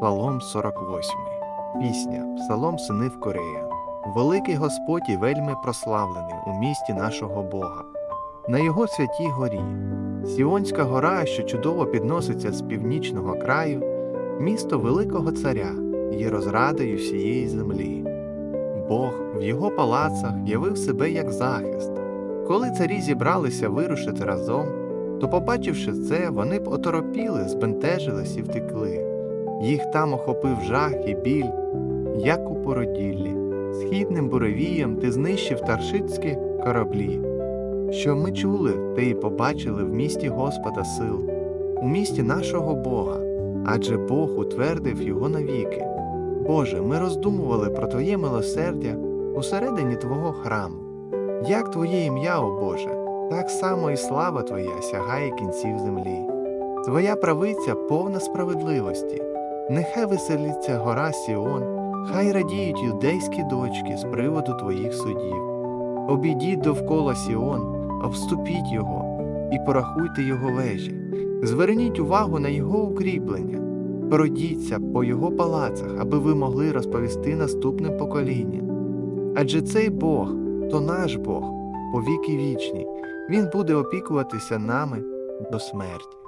Псалом 48. Пісня Псалом синив Корея. Великий Господь і вельми прославлений у місті нашого Бога. На його святій горі, Сіонська гора, що чудово підноситься з північного краю, місто Великого Царя є розрадою всієї землі. Бог в його палацах явив себе як захист. Коли царі зібралися вирушити разом, то, побачивши це, вони б оторопіли, збентежились і втекли. Їх там охопив жах і біль, як у породіллі. Східним буревієм ти знищив таршицькі кораблі. Що ми чули, те й побачили в місті Господа сил, у місті нашого Бога, адже Бог утвердив його навіки. Боже, ми роздумували про Твоє милосердя усередині Твого храму. Як Твоє ім'я, о Боже, так само і слава Твоя сягає кінців землі. Твоя правиця повна справедливості. Нехай веселиться гора Сіон, хай радіють юдейські дочки з приводу Твоїх судів. Обійдіть довкола Сіон, обступіть його і порахуйте його вежі. Зверніть увагу на його укріплення, пройдіться по його палацах, аби ви могли розповісти наступним поколінням. Адже цей Бог то наш Бог, повіки вічні, Він буде опікуватися нами до смерті.